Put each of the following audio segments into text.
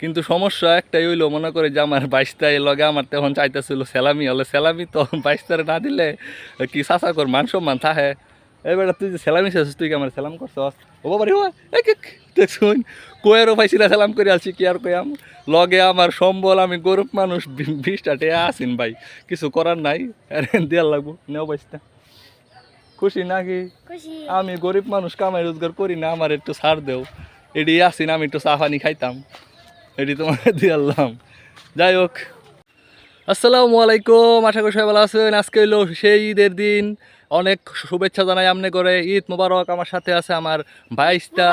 কিন্তু সমস্যা একটাই হইল মনে করে যে আমার বাইশটাই লগে আমার তখন চাইতেছিল সেলামি হলে সেলামি তো বাইশটারে না দিলে কি চাষা কর মান সম্মান থাহে এবার তুই যে সেলামি শেষ তুই কি আমার সেলাম করছস? ও বাবা রে দেখুন কোয়েরও পাইছি না সেলাম করে আলছি কি আর কয়াম লগে আমার সম্বল আমি গরিব মানুষ বিশটা টেয়া আসিন ভাই কিছু করার নাই দেওয়ার লাগবো নেও পাইছি খুশি নাকি? আমি গরিব মানুষ কামাই রোজগার করি না আমার একটু ছাড় দেও। এটি আসিন আমি একটু চা পানি খাইতাম। এটি তোমার দিয়ে আনলাম। যাই হোক। আসসালামু আলাইকুম আশা করি সবাই ভালো আছেন। আজকে হইল সেই ঈদের দিন। অনেক শুভেচ্ছা জানাই আমনে করে। ঈদ মোবারক আমার সাথে আছে আমার বাইশটা।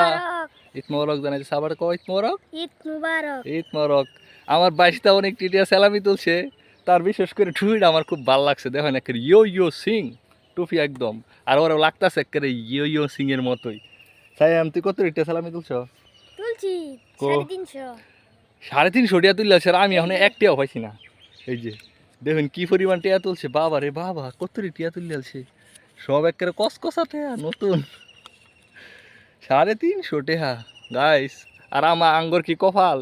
ঈদ মোবারক জানাই আবার কো ঈদ মোবারক? ঈদ মুবারক। ঈদ মোবারক। আমার বাইশটা অনেক টিটিয়া সেলামি তুলছে। তার বিশেষ করে টুপিটা আমার খুব ভালো লাগছে। দেখেন একেবারে ইয়ো ইয়ো সিং। টুপি একদম। আর ওরা লাগতেছে একেবারে ইয়ো ইয়ো সিং এর মতোই। তাই আমি তুই কত টিটিয়া সেলামি তুলছ? তুলছি সাড়ে তিনশো। সাড়ে তিনশো টিয়া তুললে স্যার আমি এখন একটিয়াও পাইছি না। এই যে, দেখুন কি পরিমাণ টিয়া তুলছে, বাবা রে বাবা কত টিয়া তুললে আসছে সব একেবারে কসকসা টেয়া, নতুন। সাড়ে তিনশো টেহা গাইস আর আমার আঙ্গর কি কপাল?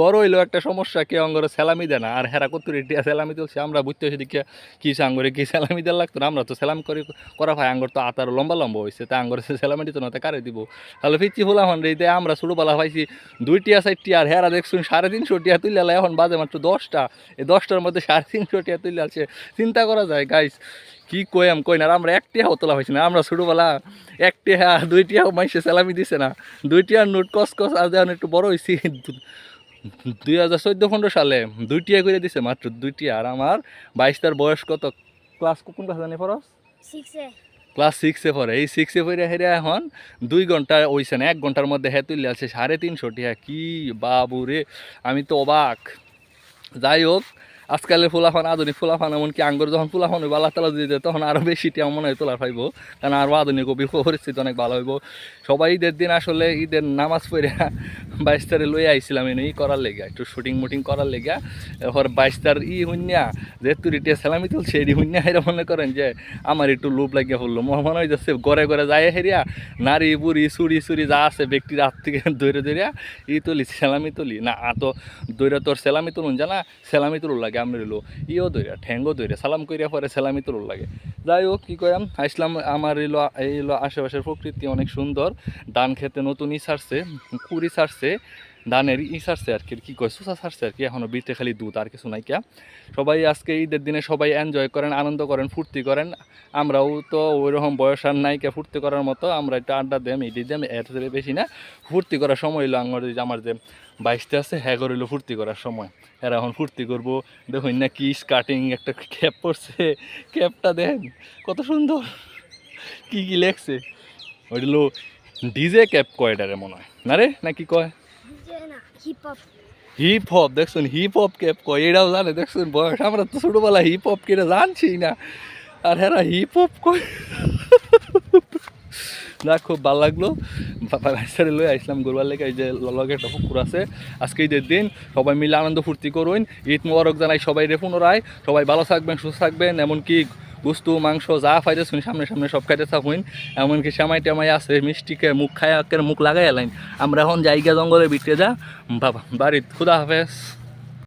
বড় হইল একটা সমস্যা কে অঙ্গরে সেলামি দেয় না। আর হেরা কত টিয়া সেলামি তুলছে, আমরা বুঝতে হয়েছি দেখি কি আঙ্গরে, কি সেলামি দেওয়া লাগতো না। আমরা তো সেলাম করে করা হয় আঙ্গর তো আতার লম্বা লম্বা হয়েছে তাই আঙ্গরে সেলামি দিত না, তা কারে দিব? তাহলে ফিরছি হলাম রে তাই আমরা ছোটোবেলা পাইছি দুই টিয়া চারটি আর হেরা দেখছুন সাড়ে তিনশো টিয়া তুললে এখন বাজে মাত্র দশটা। এই দশটার মধ্যে সাড়ে তিনশো টিয়া তুললে আছে চিন্তা করা যায় গাইস কি কইম কই না আমরা এক টিয়াও তোলা হয়েছি না আমরা ছোটোবেলা এক টিয়া দুই টিয়াও মাইসে সেলামি দিছে না দুই টিয়ার নোট কস কস আর যখন একটু বড় হয়েছি দুই হাজার চোদ্দ পনেরো সালে দুই টিয়া করে দিছে মাত্র দুই টিয়া আর আমার বাইশটার বয়স কত? ক্লাস কোন ক্লাস জানি সিক্সে ক্লাস সিক্সে পড়ে। এই সিক্সে পড়ে হেরে এখন দুই ঘণ্টা না এক ঘণ্টার মধ্যে হে তুললে আছে সাড়ে তিনশো টিয়া কি বাবু রে আমি তো অবাক। যাই হোক আজকালের ফুলাফান, আধুনিক ফুলাফান, এমনকি আঙ্গুর যখন ফুলাফান হইব, আল্লাহ তালা দিয়ে, তখন আরও বেশি টিয়া মনে হয় তোলা পাইব কারণ আরও আধুনিক কবি পরিস্থিতি অনেক ভালো হইব। সবাই ঈদের দিন আসলে ঈদের নামাজ পড়ে বাইশ তারে লই আইছিলাম এনে, ই করার লেগে একটু শুটিং মুটিং করার লেগে এরপর বাইশ তার ই হুন্যা যেহেতু রিটিয়া সালামি তুলছে এটি হুন্যা হেরা মনে করেন যে আমার একটু লোভ লাগিয়া পড়ল। মনে হয় যাচ্ছে ঘরে ঘরে যায় হেরিয়া, নারী, বুড়ি, চুরি চুরি, যা আছে ব্যক্তির হাত থেকে দৈরে দৈরিয়া ই তুলি, সেলামি তুলি। না তো দৈরা তোর সেলামি তুলুন, জানা? সেলামি তুলুন লাগে। আমি রইল ইও দৈরা ঠ্যাঙ্গো দৈরা সালাম করিয়া পরে সালামি তুলুন লাগে। যাই হোক, কী কয়াম আসলাম, আমার এলো এই আশেপাশের প্রকৃতি অনেক সুন্দর। ধান খেতে নতুনই ছাড়ছে, কুড়ি ছাড়ছে। ধানের ই ছাড়ছে আর কি, কী কয়, সুসা ছাড়ছে আর কি এখনও বিতে খালি দুধ আর কিছু নাই কিয়া সবাই আজকে ঈদের দিনে সবাই এনজয় করেন, আনন্দ করেন, ফুর্তি করেন। আমরাও তো ওইরকম বয়স আর নাই কে ফুর্তি করার মতো, আমরা একটু আড্ডা দেম, ইডি দেম, এর বেশি না। ফুর্তি করার সময় হইল আমার যে আমার যে বাইশটা আছে হ্যাঁ করিল ফুর্তি করার সময়। এরা এখন ফুর্তি করব, দেখুন না কি স্কার্টিং একটা ক্যাপ পরছে, ক্যাপটা দেন, কত সুন্দর, কি কি লেখছে। ওইগুলো ডিজে ক্যাপ কয়টারে মনে হয়, না রে, না কি কয়? হিপ হপ হিপ হপ দেখছুন হিপ হপ কে কয় এটাও জানে, দেখছুন, বয়স, আমরা তো ছোটোবেলা হিপ হপ কেটে জানছি না। আর হ্যাঁ হিপ হপ কয়। না, খুব ভালো লাগল। বাইসারে লই আসলাম গোরবার লেগে, এই যে লগে একটা পুকুর আছে। আজকে ঈদের দিন, সবাই মিলে আনন্দ ফুর্তি করুন ঈদ মোবারক জানাই সবাই রে পুনরায় সবাই ভালো থাকবেন, সুস্থ থাকবেন, এমনকি গুস্তু, মাংস, যা ফাইতে শুনি সামনে সামনে সব খাইতে থাকুন এমনকি সেমাই টেমাই আছে, মিষ্টিকে মুখ খায় মুখ লাগাই এলাইন আমরা এখন জায়গা জঙ্গলে বিটে যা। বাবা বাড়ির খুদা হাফেজ।